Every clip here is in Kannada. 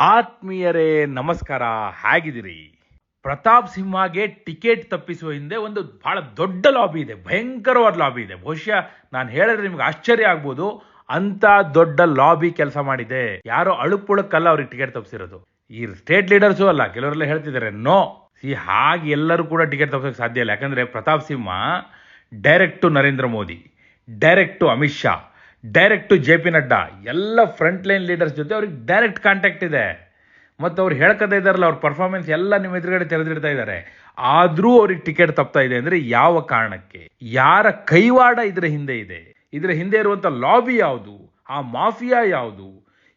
ಆತ್ಮೀಯರೇ, ನಮಸ್ಕಾರ. ಹೇಗಿದ್ದೀರಿ? ಪ್ರತಾಪ್ ಸಿಂಹಗೆ ಟಿಕೆಟ್ ತಪ್ಪಿಸುವ ಹಿಂದೆ ಒಂದು ಬಹಳ ದೊಡ್ಡ ಲಾಬಿ ಇದೆ, ಭಯಂಕರವಾದ ಲಾಬಿ ಇದೆ. ಬಹುಶಃ ನಾನು ಹೇಳಿದ್ರೆ ನಿಮ್ಗೆ ಆಶ್ಚರ್ಯ ಆಗ್ಬೋದು. ಅಂತ ದೊಡ್ಡ ಲಾಬಿ ಕೆಲಸ ಮಾಡಿದೆ. ಯಾರೋ ಅಳುಪುಳಕ್ಕಲ್ಲ ಅವ್ರಿಗೆ ಟಿಕೆಟ್ ತಪ್ಪಿಸಿರೋದು. ಈ ಸ್ಟೇಟ್ ಲೀಡರ್ಸು ಅಲ್ಲ, ಕೆಲವರೆಲ್ಲ ಹೇಳ್ತಿದ್ದಾರೆ, ನೋ. ಸಿ, ಹಾಗೆ ಎಲ್ಲರೂ ಕೂಡ ಟಿಕೆಟ್ ತಪ್ಪಿಸೋಕೆ ಸಾಧ್ಯ ಇಲ್ಲ. ಯಾಕಂದ್ರೆ Pratap Simha, direct Narendra Modi, direct Amit Shah. Direct to J P Nadda ಎಲ್ಲ ಫ್ರಂಟ್ ಲೈನ್ ಲೀಡರ್ಸ್ ಜೊತೆ ಅವ್ರಿಗೆ ಡೈರೆಕ್ಟ್ ಕಾಂಟ್ಯಾಕ್ಟ್ ಇದೆ. ಮತ್ತು ಅವ್ರು ಹೇಳ್ಕತಾ ಇದ್ದಾರಲ್ಲ, ಅವ್ರ ಪರ್ಫಾರ್ಮೆನ್ಸ್ ಎಲ್ಲ ನಿಮ್ಮ ಎದುರುಗಡೆ ತೆರೆದಿಡ್ತಾ ಇದ್ದಾರೆ ಆದರೂ ಅವ್ರಿಗೆ ಟಿಕೆಟ್ ತಪ್ತಾ ಇದೆ ಅಂದರೆ ಯಾವ ಕಾರಣಕ್ಕೆ? ಯಾರ ಕೈವಾಡ ಇದರ ಹಿಂದೆ ಇದೆ? ಇದರ ಹಿಂದೆ ಇರುವಂಥ ಲಾಬಿ ಯಾವುದು? ಆ ಮಾಫಿಯಾ ಯಾವುದು?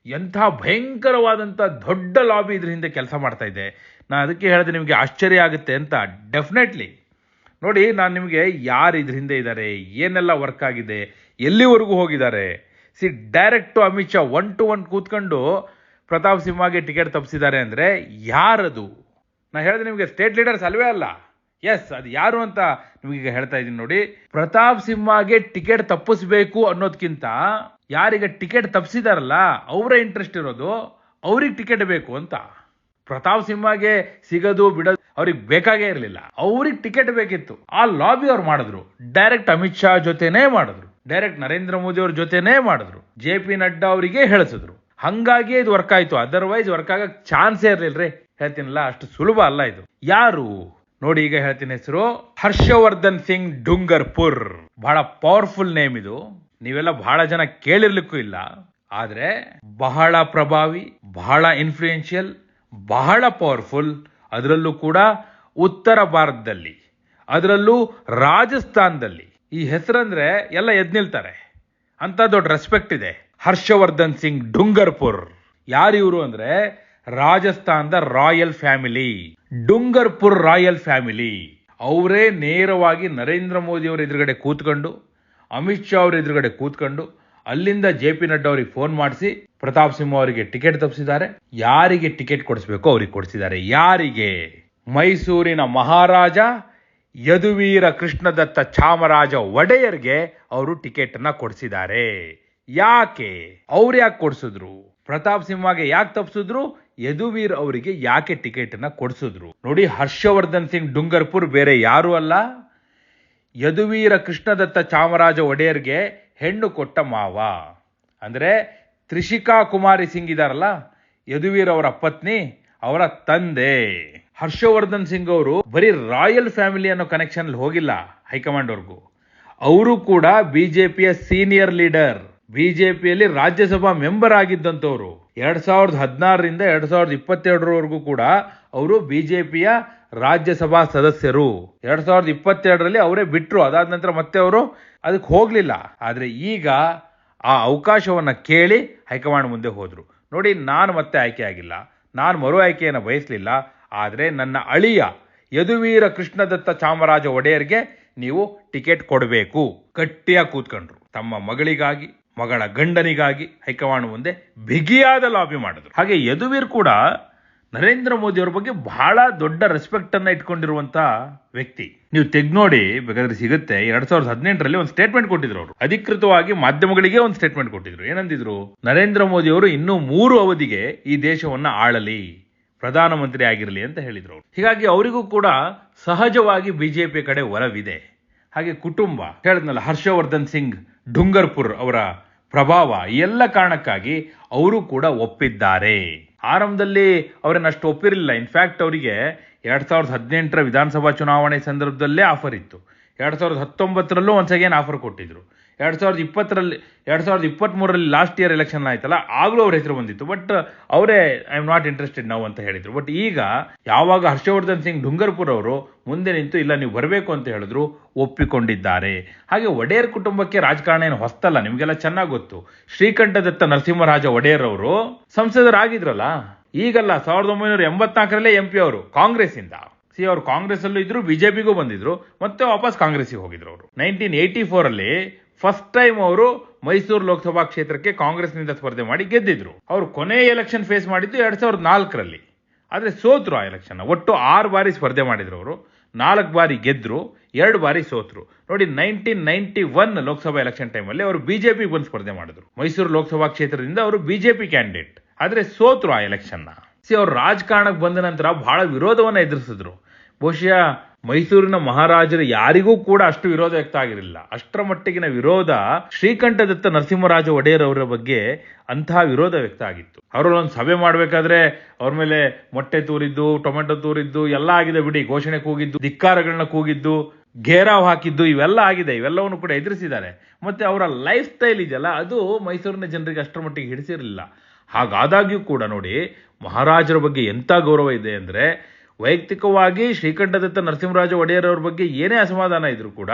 ಎಂಥ ಭಯಂಕರವಾದಂಥ ದೊಡ್ಡ ಲಾಬಿ ಇದ್ರ ಹಿಂದೆ ಕೆಲಸ ಮಾಡ್ತಾ ಇದೆ. ನಾನು ಅದಕ್ಕೆ ಹೇಳಿದೆ ನಿಮಗೆ ಆಶ್ಚರ್ಯ ಆಗುತ್ತೆ ಅಂತ ಡೆಫಿನೆಟ್ಲಿ ನೋಡಿ, ನಾನು ನಿಮಗೆ ಯಾರು ಇದ್ರ ಹಿಂದೆ ಇದ್ದಾರೆ ಏನೆಲ್ಲ ವರ್ಕ್ ಆಗಿದೆ? ಎಲ್ಲಿವರೆಗೂ ಹೋಗಿದ್ದಾರೆ? See direct Amit Shah one to one ಕೂತ್ಕೊಂಡು ಪ್ರತಾಪ್ ಸಿಂಹಗೆ ಟಿಕೆಟ್ ತಪ್ಪಿಸಿದ್ದಾರೆ ಅಂದರೆ ಯಾರದು? ನಾನು ಹೇಳಿದೆ ನಿಮಗೆ ಸ್ಟೇಟ್ ಲೀಡರ್ಸ್ ಅಲ್ವೇ ಅಲ್ಲ. ಎಸ್ ಅದು ಯಾರು ಅಂತ ನಿಮಗೀಗ ಹೇಳ್ತಾ ಇದ್ದೀನಿ ನೋಡಿ. ಪ್ರತಾಪ್ ಸಿಂಹಗೆ ಟಿಕೆಟ್ ತಪ್ಪಿಸ್ಬೇಕು ಅನ್ನೋದಕ್ಕಿಂತ ಯಾರಿಗೆ ಟಿಕೆಟ್ ತಪ್ಪಿಸಿದಾರಲ್ಲ, ಅವರೇ ಇಂಟ್ರೆಸ್ಟ್ ಇರೋದು ಅವ್ರಿಗೆ ಟಿಕೆಟ್ ಬೇಕು ಅಂತ. ಪ್ರತಾಪ್ ಸಿಂಹಗೆ ಸಿಗೋದು, ಬಿಡೋದು ಅವ್ರಿಗೆ ಬೇಕಾಗೇ ಇರಲಿಲ್ಲ. ಅವ್ರಿಗೆ ಟಿಕೆಟ್ ಬೇಕಿತ್ತು. ಆ ಲಾಬಿ ಅವ್ರು ಮಾಡಿದ್ರು. ಡೈರೆಕ್ಟ್ ಅಮಿತ್ ಶಾ ಜೊತೆನೇ ಮಾಡಿದ್ರು. ಡೈರೆಕ್ಟ್ ನರೇಂದ್ರ ಮೋದಿ ಅವ್ರ ಜೊತೆನೇ ಮಾಡಿದ್ರು. ಜೆ ಪಿ ನಡ್ಡಾ ಅವರಿಗೆ ಹೇಳಿಸಿದ್ರು. ಹಂಗಾಗಿ ಇದು ವರ್ಕ್ ಆಯ್ತು. ಅದರ್ವೈಸ್ ವರ್ಕ್ ಆಗಕ್ ಚಾನ್ಸೇ ಇರ್ಲಿಲ್ರಿ. ಹೇಳ್ತೀನಲ್ಲ, ಅಷ್ಟು ಸುಲಭ ಅಲ್ಲ ಇದು. ಯಾರು? ನೋಡಿ ಈಗ ಹೇಳ್ತೀನಿ ಹೆಸರು. ಹರ್ಷವರ್ಧನ್ ಸಿಂಗ್ ಡುಂಗರ್ಪುರ್. ಬಹಳ ಪವರ್ಫುಲ್ ನೇಮ್ ಇದು. ನೀವೆಲ್ಲ ಬಹಳ ಜನ ಕೇಳಿರ್ಲಿಕ್ಕೂ ಇಲ್ಲ. ಆದ್ರೆ ಬಹಳ ಪ್ರಭಾವಿ, ಬಹಳ ಇನ್ಫ್ಲೂಯೆನ್ಷಿಯಲ್ ಬಹಳ ಪವರ್ಫುಲ್ ಅದರಲ್ಲೂ ಕೂಡ ಉತ್ತರ ಭಾರತದಲ್ಲಿ, ಅದರಲ್ಲೂ ರಾಜಸ್ಥಾನದಲ್ಲಿ ಈ ಹೆಸರಂದ್ರೆ ಎಲ್ಲ ಎದ್ ನಿಲ್ತಾರೆ. ಅಂತ ದೊಡ್ಡ ರೆಸ್ಪೆಕ್ಟ್ ಇದೆ. ಹರ್ಷವರ್ಧನ್ ಸಿಂಗ್ ಡುಂಗರ್ಪುರ್. ಯಾರು ಇವರು ಅಂದ್ರೆ ರಾಜಸ್ಥಾನದ royal family. Dungarpur royal family. ಅವರೇ ನೇರವಾಗಿ ನರೇಂದ್ರ ಮೋದಿ ಅವರ ಎದುರುಗಡೆ ಕೂತ್ಕೊಂಡು, ಅಮಿತ್ ಶಾ ಅವರ ಎದುರುಗಡೆ ಕೂತ್ಕೊಂಡು, ಅಲ್ಲಿಂದ ಜೆ ಪಿ ನಡ್ಡಾ ಅವರಿಗೆ ಫೋನ್ ಮಾಡಿಸಿ, ಪ್ರತಾಪ್ ಸಿಂಹ ಅವರಿಗೆ ಟಿಕೆಟ್ ತಪ್ಪಿಸಿದ್ದಾರೆ ಯಾರಿಗೆ ಟಿಕೆಟ್ ಕೊಡಿಸ್ಬೇಕು ಅವ್ರಿಗೆ ಕೊಡಿಸಿದ್ದಾರೆ. ಯಾರಿಗೆ? ಮೈಸೂರಿನ ಮಹಾರಾಜ ಯದುವೀರ ಕೃಷ್ಣದತ್ತ ಚಾಮರಾಜ ಒಡೆಯರ್ಗೆ ಅವರು ಟಿಕೆಟ್ ಅನ್ನ ಕೊಡಿಸಿದ್ದಾರೆ. ಯಾಕೆ? ಅವ್ರು ಯಾಕೆ ಕೊಡಿಸಿದ್ರು? ಪ್ರತಾಪ್ ಸಿಂಹಗೆ ಯಾಕೆ ತಪ್ಪಿಸಿದ್ರು ಯದುವೀರ್ ಅವರಿಗೆ ಯಾಕೆ ಟಿಕೆಟ್ ಅನ್ನ ಕೊಡಿಸಿದ್ರು? ನೋಡಿ, ಹರ್ಷವರ್ಧನ್ ಸಿಂಗ್ ಡುಂಗರ್ಪುರ್ ಬೇರೆ ಯಾರು ಅಲ್ಲ. ಯದುವೀರ ಕೃಷ್ಣದತ್ತ ಚಾಮರಾಜ ಒಡೆಯರ್ಗೆ ಹೆಣ್ಣು ಕೊಟ್ಟ ಮಾವ. ಅಂದ್ರೆ ತ್ರಿಷಿಕಾ ಕುಮಾರಿ ಸಿಂಗ್ ಇದಾರಲ್ಲ, ಯದುವೀರ್ ಅವರ ಪತ್ನಿ, ಅವರ ತಂದೆ. ಹರ್ಷವರ್ಧನ್ ಸಿಂಗ್ ಅವರು ಬರೀ ರಾಯಲ್ ಫ್ಯಾಮಿಲಿ ಅನ್ನೋ ಕನೆಕ್ಷನ್ ಹೋಗಿಲ್ಲ ಹೈಕಮಾಂಡ್ ಅವ್ರಿಗೂ. ಅವರು ಕೂಡ ಬಿಜೆಪಿಯ ಸೀನಿಯರ್ ಲೀಡರ್ ಬಿಜೆಪಿಯಲ್ಲಿ ರಾಜ್ಯಸಭಾ ಮೆಂಬರ್ ಆಗಿದ್ದಂಥವ್ರು. ಎರಡ್ ಸಾವಿರದ ಹದಿನಾರರಿಂದ ಎರಡ್ ಸಾವಿರದ ಇಪ್ಪತ್ತೆರಡರವರೆಗೂ ಕೂಡ ಅವರು ಬಿಜೆಪಿಯ ರಾಜ್ಯಸಭಾ ಸದಸ್ಯರು. ಎರಡ್ ಸಾವಿರದ ಇಪ್ಪತ್ತೆರಡರಲ್ಲಿ ಅವರೇ ಬಿಟ್ರು, ಅದಾದ ನಂತರ ಮತ್ತೆ ಅವರು ಅದಕ್ಕೆ ಹೋಗಲಿಲ್ಲ. ಆದರೆ ಈಗ ಆ ಅವಕಾಶವನ್ನ ಕೇಳಿ ಹೈಕಮಾಂಡ್ ಮುಂದೆ ಹೋದರು. ನೋಡಿ, ನಾನು ಮತ್ತೆ ಆಯ್ಕೆ ಆಗಿಲ್ಲ. ನಾನು ಮರು ಆಯ್ಕೆಯನ್ನು ಬಯಸಲಿಲ್ಲ. ಆದರೆ ನನ್ನ ಅಳಿಯ ಯದುವೀರ ಕೃಷ್ಣದತ್ತ ಚಾಮರಾಜ ಒಡೆಯರ್ಗೆ ನೀವು ಟಿಕೆಟ್ ಕೊಡಬೇಕು. ಗಟ್ಟಿಯಾಗಿ ಕೂತ್ಕೊಂಡ್ರು. ತಮ್ಮ ಮಗಳಿಗಾಗಿ, ಮಗಳ ಗಂಡನಿಗಾಗಿ ಹೈಕಮಾಂಡ್ ಮುಂದೆ ಬಿಗಿಯಾದ ಲಾಬಿ ಮಾಡಿದ್ರು. ಹಾಗೆ ಯದುವೀರ್ ಕೂಡ ನರೇಂದ್ರ ಮೋದಿ ಅವ್ರ ಬಗ್ಗೆ ಬಹಳ ದೊಡ್ಡ ರೆಸ್ಪೆಕ್ಟ್ ಅನ್ನ ಇಟ್ಕೊಂಡಿರುವಂತ ವ್ಯಕ್ತಿ. ನೀವು ತೆಗ್ ನೋಡಿ ಬೇಕಾದ್ರೆ ಸಿಗುತ್ತೆ, ಎರಡ್ ಸಾವಿರದ ಹದಿನೆಂಟರಲ್ಲಿ ಒಂದು ಸ್ಟೇಟ್ಮೆಂಟ್ ಕೊಟ್ಟಿದ್ರು ಅವರು. ಅಧಿಕೃತವಾಗಿ ಮಾಧ್ಯಮಗಳಿಗೆ ಒಂದು ಸ್ಟೇಟ್ಮೆಂಟ್ ಕೊಟ್ಟಿದ್ರು. ಏನಂದಿದ್ರು? ನರೇಂದ್ರ ಮೋದಿ ಅವರು ಇನ್ನೂ ಮೂರು ಅವಧಿಗೆ ಈ ದೇಶವನ್ನ ಆಳಲಿ. ಪ್ರಧಾನಮಂತ್ರಿ ಆಗಿರಲಿ ಅಂತ ಹೇಳಿದರು ಅವರು. ಹೀಗಾಗಿ ಅವರಿಗೂ ಕೂಡ ಸಹಜವಾಗಿ ಬಿಜೆಪಿ ಕಡೆ ಒಲವಿದೆ. ಹಾಗೆ ಕುಟುಂಬ, ಹೇಳಿದ್ನಲ್ಲ ಹರ್ಷವರ್ಧನ್ ಸಿಂಗ್ ಡುಂಗರ್ಪುರ್ ಅವರ ಪ್ರಭಾವ ಎಲ್ಲ ಕಾರಣಕ್ಕಾಗಿ ಅವರು ಕೂಡ ಒಪ್ಪಿದ್ದಾರೆ. ಆರಂಭದಲ್ಲಿ ಅವರನ್ನು ಅಷ್ಟು ಒಪ್ಪಿರಲಿಲ್ಲ. ಇನ್ಫ್ಯಾಕ್ಟ್ ಅವರಿಗೆ ಎರಡ್ ಸಾವಿರದ ಹದಿನೆಂಟರ ವಿಧಾನಸಭಾ ಚುನಾವಣೆ ಸಂದರ್ಭದಲ್ಲೇ ಆಫರ್ ಇತ್ತು. ಎರಡ್ ಸಾವಿರದ ಹತ್ತೊಂಬತ್ತರಲ್ಲೂ ಒಂದು ಅಗೇನ್ ಆಫರ್ ಕೊಟ್ಟಿದ್ರು. ಎರಡ್ ಸಾವಿರದ ಇಪ್ಪತ್ತರಲ್ಲಿ, ಎರಡು ಸಾವಿರದ ಇಪ್ಪತ್ತ್ ಮೂರರಲ್ಲಿ ಲಾಸ್ಟ್ ಇಯರ್ ಎಲೆಕ್ಷನ್ ಆಯ್ತಲ್ಲ, ಆಗಲೂ ಅವ್ರ ಹೆಸರು ಬಂದಿತ್ತು. ಬಟ್ ಅವರೇ ಐ ಆಮ್ ನಾಟ್ ಇಂಟ್ರೆಸ್ಟೆಡ್ ನಾವು ಅಂತ ಹೇಳಿದ್ರು. ಬಟ್ ಈಗ ಯಾವಾಗ ಹರ್ಷವರ್ಧನ್ ಸಿಂಗ್ ಡುಂಗರ್ಪುರ್ ಅವರು ಮುಂದೆ ನಿಂತು, ಇಲ್ಲ, ನೀವು ಬರಬೇಕು ಅಂತ ಹೇಳಿದ್ರು, ಒಪ್ಪಿಕೊಂಡಿದ್ದಾರೆ. ಹಾಗೆ ಒಡೆಯರ್ ಕುಟುಂಬಕ್ಕೆ ರಾಜಕಾರಣ ಏನು ಹೊಸ್ತಲ್ಲ, ನಿಮಗೆಲ್ಲ ಚೆನ್ನಾಗಿ ಗೊತ್ತು. ಶ್ರೀಕಂಠದತ್ತ ನರಸಿಂಹರಾಜ ಒಡೆಯರ್ ಅವರು ಸಂಸದರಾಗಿದ್ರಲ್ಲ. ಈಗಲ್ಲ, ಸಾವಿರದ ಒಂಬೈನೂರ ಎಂಬತ್ನಾಲ್ಕರಲ್ಲೇ ಎಂ ಪಿ ಅವರು ಕಾಂಗ್ರೆಸ್ ಇಂದ ಸಿ ಅವರು ಕಾಂಗ್ರೆಸ್ ಅಲ್ಲೂ ಇದ್ರು ಬಿಜೆಪಿಗೂ ಬಂದಿದ್ರು, ಮತ್ತೆ ವಾಪಸ್ ಕಾಂಗ್ರೆಸ್ಗೆ ಹೋಗಿದ್ರು ಅವರು. ನೈನ್ಟೀನ್ ಏಯ್ಟಿ ಫೋರ್ ಅಲ್ಲಿ ಫಸ್ಟ್ ಟೈಮ್ ಅವರು ಮೈಸೂರು ಲೋಕಸಭಾ ಕ್ಷೇತ್ರಕ್ಕೆ ಕಾಂಗ್ರೆಸ್ನಿಂದ ಸ್ಪರ್ಧೆ ಮಾಡಿ ಗೆದ್ದಿದ್ರು. ಅವರು ಕೊನೆ ಎಲೆಕ್ಷನ್ ಫೇಸ್ ಮಾಡಿದ್ದು ಎರಡ್ ಸಾವಿರದ ನಾಲ್ಕರಲ್ಲಿ. ಆದರೆ ಸೋತ್ರು ಆ ಎಲೆಕ್ಷನ್ ಒಟ್ಟು ಆರು ಬಾರಿ ಸ್ಪರ್ಧೆ ಮಾಡಿದ್ರು ಅವರು. ನಾಲ್ಕು ಬಾರಿ ಗೆದ್ರು, ಎರಡು ಬಾರಿ ಸೋತರು. ನೋಡಿ nineteen ninety one Lok Sabha election ಟೈಮಲ್ಲಿ ಅವರು ಬಿಜೆಪಿ ಬಂದು ಸ್ಪರ್ಧೆ ಮಾಡಿದ್ರು. ಮೈಸೂರು ಲೋಕಸಭಾ ಕ್ಷೇತ್ರದಿಂದ ಅವರು ಬಿಜೆಪಿ ಕ್ಯಾಂಡಿಡೇಟ್ ಆದರೆ ಸೋತರು ಆ ಎಲೆಕ್ಷನ್ನ ಸಿ, ಅವರು ರಾಜಕಾರಣಕ್ಕೆ ಬಂದ ನಂತರ ಬಹಳ ವಿರೋಧವನ್ನು ಎದುರಿಸಿದ್ರು. ಬಹುಶಃ ಮೈಸೂರಿನ ಮಹಾರಾಜರು ಯಾರಿಗೂ ಕೂಡ ಅಷ್ಟು ವಿರೋಧ ವ್ಯಕ್ತ ಆಗಿರಲಿಲ್ಲ. ಅಷ್ಟರ ಮಟ್ಟಿಗಿನ ವಿರೋಧ ಶ್ರೀಕಂಠದತ್ತ ನರಸಿಂಹರಾಜ ಒಡೆಯರ್ ಅವರ ಬಗ್ಗೆ ಅಂತಹ ವಿರೋಧ ವ್ಯಕ್ತ ಆಗಿತ್ತು. ಅವರಲ್ಲೊಂದು ಸಭೆ ಮಾಡಬೇಕಾದ್ರೆ ಅವ್ರ ಮೇಲೆ ಮೊಟ್ಟೆ ತೂರಿದ್ದು, ಟೊಮೆಟೊ ತೂರಿದ್ದು, ಎಲ್ಲ ಆಗಿದೆ ಬಿಡಿ, ಘೋಷಣೆ ಕೂಗಿದ್ದು, ಧಿಕ್ಕಾರಗಳನ್ನ ಕೂಗಿದ್ದು, ಘೇರಾವ್ ಹಾಕಿದ್ದು, ಇವೆಲ್ಲ ಆಗಿದೆ, ಇವೆಲ್ಲವನ್ನು ಕೂಡ ಎದುರಿಸಿದ್ದಾರೆ. ಮತ್ತೆ ಅವರ ಲೈಫ್ ಸ್ಟೈಲ್ ಇದೆಯಲ್ಲ, ಅದು ಮೈಸೂರಿನ ಜನರಿಗೆ ಅಷ್ಟರ ಮಟ್ಟಿಗೆ ಹಿಡಿಸಿರಲಿಲ್ಲ. ಹಾಗಾದಾಗ್ಯೂ ಕೂಡ ನೋಡಿ, ಮಹಾರಾಜರ ಬಗ್ಗೆ ಎಂಥ ಗೌರವ ಇದೆ ಅಂದರೆ ವೈಯಕ್ತಿಕವಾಗಿ ಶ್ರೀಕಂಠದತ್ತ ನರಸಿಂಹರಾಜ ಒಡೆಯರ್ ಅವ್ರ ಬಗ್ಗೆ ಏನೇ ಅಸಮಾಧಾನ ಇದ್ರು ಕೂಡ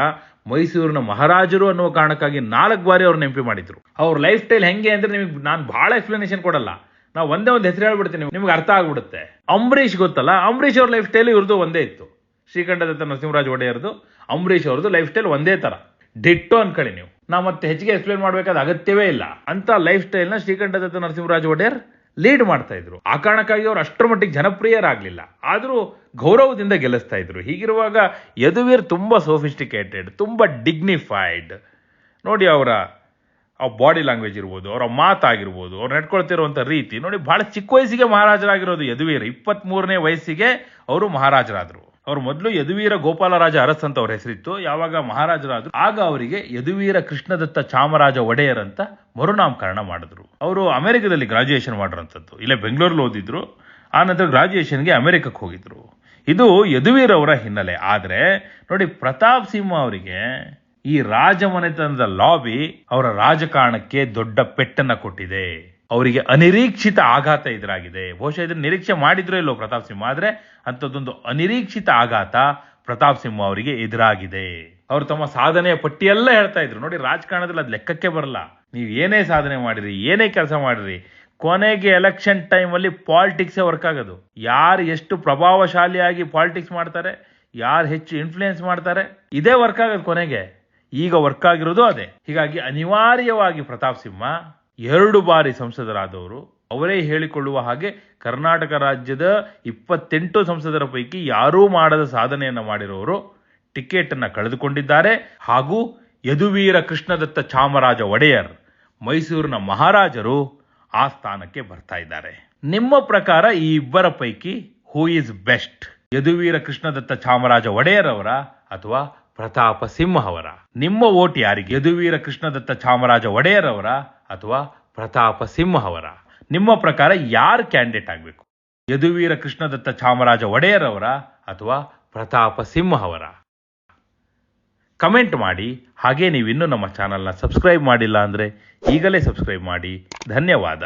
ಮೈಸೂರಿನ ಮಹಾರಾಜರು ಅನ್ನುವ ಕಾರಣಕ್ಕಾಗಿ ನಾಲ್ಕು ಬಾರಿ ಅವ್ರನ್ನ ಎಂಪಿ ಮಾಡಿದ್ರು. ಅವ್ರ ಲೈಫ್ ಸ್ಟೈಲ್ ಹೆಂಗೆ ಅಂದ್ರೆ ನಿಮಗೆ ನಾನು ಭಾಳ ಎಕ್ಸ್ಪ್ಲನೇಷನ್ ಕೊಡಲ್ಲ. ನಾವು ಒಂದೇ ಒಂದು ಹೆಸರು ಹೇಳ್ಬಿಡ್ತೀನಿ, ನಿಮ್ಗೆ ಅರ್ಥ ಆಗ್ಬಿಡುತ್ತೆ. ಅಂಬರೀಷ್ ಗೊತ್ತಲ್ಲ? ಅಂಬರೀಷ್ ಅವ್ರ ಲೈಫ್ ಸ್ಟೈಲ್ ಇವ್ರದ್ದು ಒಂದೇ ಇತ್ತು. ಶ್ರೀಕಂಠದತ್ತ ನರಸಿಂಹರಾಜ ಒಡೆಯರ್ದು, ಅಂಬರೀಷ್ ಅವ್ರದ್ದು ಲೈಫ್ ಸ್ಟೈಲ್ ಒಂದೇ ಥರ ಡಿಟ್ಟೋ ಅನ್ಕೊಳ್ಳಿ ನೀವು. ನಾವು ಮತ್ತೆ ಹೆಚ್ಚಿಗೆ ಎಕ್ಸ್ಪ್ಲೇನ್ ಮಾಡಬೇಕಾದ ಅಗತ್ಯವೇ ಇಲ್ಲ. ಅಂತ ಲೈಫ್ ಸ್ಟೈಲ್ನ ಶ್ರೀಕಂಠದತ್ತ ನರಸಿಂಹರಾಜ ಒಡೆಯರ್ ಲೀಡ್ ಮಾಡ್ತಾ ಇದ್ರು. ಆ ಕಾರಣಕ್ಕಾಗಿ ಅವರು ಅಷ್ಟರ ಮಟ್ಟಿಗೆ ಜನಪ್ರಿಯರಾಗಲಿಲ್ಲ. ಆದರೂ ಗೌರವದಿಂದ ಗೆಲ್ಲಿಸ್ತಾ ಇದ್ರು. ಹೀಗಿರುವಾಗ ಯದುವೀರ್ ತುಂಬ ಸೋಫಿಸ್ಟಿಕೇಟೆಡ್ ತುಂಬ ಡಿಗ್ನಿಫೈಡ್ ನೋಡಿ ಅವರ ಆ ಬಾಡಿ ಲ್ಯಾಂಗ್ವೇಜ್ ಇರ್ಬೋದು, ಅವರ ಮಾತಾಗಿರ್ಬೋದು, ಅವ್ರು ನಡ್ಕೊಳ್ತಿರುವಂಥ ರೀತಿ. ನೋಡಿ ಭಾಳ ಚಿಕ್ಕ ವಯಸ್ಸಿಗೆ ಮಹಾರಾಜರಾಗಿರೋದು ಯದುವೀರ್. ಇಪ್ಪತ್ತ್ಮೂರನೇ ವಯಸ್ಸಿಗೆ ಅವರು ಮಹಾರಾಜರಾದರು. ಅವ್ರು ಮೊದಲು ಯದುವೀರ ಗೋಪಾಲರಾಜ ಅರಸ್ ಅಂತ ಅವ್ರ ಹೆಸರಿತ್ತು. ಯಾವಾಗ ಮಹಾರಾಜರಾದ್ರು ಆಗ ಅವರಿಗೆ ಯದುವೀರ ಕೃಷ್ಣದತ್ತ ಚಾಮರಾಜ ಒಡೆಯರ್ ಅಂತ ಮರುನಾಮಕರಣ ಮಾಡಿದ್ರು. ಅವರು ಅಮೆರಿಕದಲ್ಲಿ ಗ್ರಾಜುಯೇಷನ್ ಮಾಡಿರೋಂಥದ್ದು ಇಲ್ಲೇ ಬೆಂಗಳೂರಲ್ಲಿ ಓದಿದ್ರು. ಆ ನಂತರ ಗ್ರಾಜುಯೇಷನ್ಗೆ ಅಮೆರಿಕಕ್ಕೆ ಹೋಗಿದ್ರು. ಇದು ಯದುವೀರ್ ಅವರ ಹಿನ್ನೆಲೆ. ಆದರೆ ನೋಡಿ ಪ್ರತಾಪ್ ಸಿಂಹ ಅವರಿಗೆ ಈ ರಾಜಮನೆತನದ ಲಾಬಿ ಅವರ ರಾಜಕಾರಣಕ್ಕೆ ದೊಡ್ಡ ಪೆಟ್ಟನ್ನು ಕೊಟ್ಟಿದೆ. ಅವರಿಗೆ ಅನಿರೀಕ್ಷಿತ ಆಘಾತ ಇದರಾಗಿದೆ ಬಹುಶಃ ಇದನ್ನು ನಿರೀಕ್ಷೆ ಮಾಡಿದ್ರೋ ಇಲ್ಲೋ ಪ್ರತಾಪ್ ಸಿಂಹ, ಆದರೆ ಅಂಥದ್ದೊಂದು ಅನಿರೀಕ್ಷಿತ ಆಘಾತ ಪ್ರತಾಪ್ ಸಿಂಹ ಅವರಿಗೆ ಎದುರಾಗಿದೆ. ಅವರು ತಮ್ಮ ಸಾಧನೆಯ ಪಟ್ಟಿಯೆಲ್ಲ ಹೇಳ್ತಾ ಇದ್ರು. ನೋಡಿ, ರಾಜಕಾರಣದಲ್ಲಿ ಅದು ಲೆಕ್ಕಕ್ಕೆ ಬರಲ್ಲ. ನೀವು ಏನೇ ಸಾಧನೆ ಮಾಡಿರಿ, ಏನೇ ಕೆಲಸ ಮಾಡಿರಿ, ಕೊನೆಗೆ ಎಲೆಕ್ಷನ್ ಟೈಮಲ್ಲಿ ಪಾಲಿಟಿಕ್ಸೇ ವರ್ಕ್ ಆಗೋದು. ಯಾರು ಎಷ್ಟು ಪ್ರಭಾವಶಾಲಿಯಾಗಿ ಪಾಲಿಟಿಕ್ಸ್ ಮಾಡ್ತಾರೆ, ಯಾರು ಹೆಚ್ಚು ಇನ್ಫ್ಲೂಯೆನ್ಸ್ ಮಾಡ್ತಾರೆ, ಇದೇ ವರ್ಕ್ ಆಗೋದು ಕೊನೆಗೆ. ಈಗ ವರ್ಕ್ ಆಗಿರೋದು ಅದೇ. ಹೀಗಾಗಿ ಅನಿವಾರ್ಯವಾಗಿ ಪ್ರತಾಪ್ ಸಿಂಹ ಎರಡು ಬಾರಿ ಸಂಸದರಾದವರು, ಅವರೇ ಹೇಳಿಕೊಳ್ಳುವ ಹಾಗೆ ಕರ್ನಾಟಕ ರಾಜ್ಯದ ಇಪ್ಪತ್ತೆಂಟು ಸಂಸದರ ಪೈಕಿ ಯಾರೂ ಮಾಡದ ಸಾಧನೆಯನ್ನು ಮಾಡಿರೋರು ಟಿಕೆಟನ್ನು ಕಳೆದುಕೊಂಡಿದ್ದಾರೆ. ಹಾಗೂ ಯದುವೀರ ಕೃಷ್ಣದತ್ತ ಚಾಮರಾಜ ಒಡೆಯರ್, ಮೈಸೂರಿನ ಮಹಾರಾಜರು ಆ ಸ್ಥಾನಕ್ಕೆ ಬರ್ತಾ ಇದ್ದಾರೆ. ನಿಮ್ಮ ಪ್ರಕಾರ ಈ ಇಬ್ಬರ ಪೈಕಿ who is best Yaduveer Krishnadatta Chamaraja Wadiyar ಅವರ ಅಥವಾ ಪ್ರತಾಪ ಸಿಂಹ ಅವರ ನಿಮ್ಮ ಓಟ್ ಯಾರಿಗೆ? ಯದುವೀರ ಕೃಷ್ಣದತ್ತ ಚಾಮರಾಜ ಒಡೆಯರ್ ಅಥವಾ ಪ್ರತಾಪ ಸಿಂಹ ಅವರ ನಿಮ್ಮ ಪ್ರಕಾರ ಯಾರು ಕ್ಯಾಂಡಿಡೇಟ್ ಆಗಬೇಕು? ಯದುವೀರ ಕೃಷ್ಣದತ್ತ ಚಾಮರಾಜ ಒಡೆಯರ್ ಅಥವಾ ಪ್ರತಾಪ ಸಿಂಹ ಅವರ ಕಮೆಂಟ್ ಮಾಡಿ. ಹಾಗೆ ನೀವು ಇನ್ನೂ ನಮ್ಮ ಚಾನಲ್ನ ಸಬ್ಸ್ಕ್ರೈಬ್ ಮಾಡಿಲ್ಲ ಅಂದರೆ ಈಗಲೇ ಸಬ್ಸ್ಕ್ರೈಬ್ ಮಾಡಿ. ಧನ್ಯವಾದ.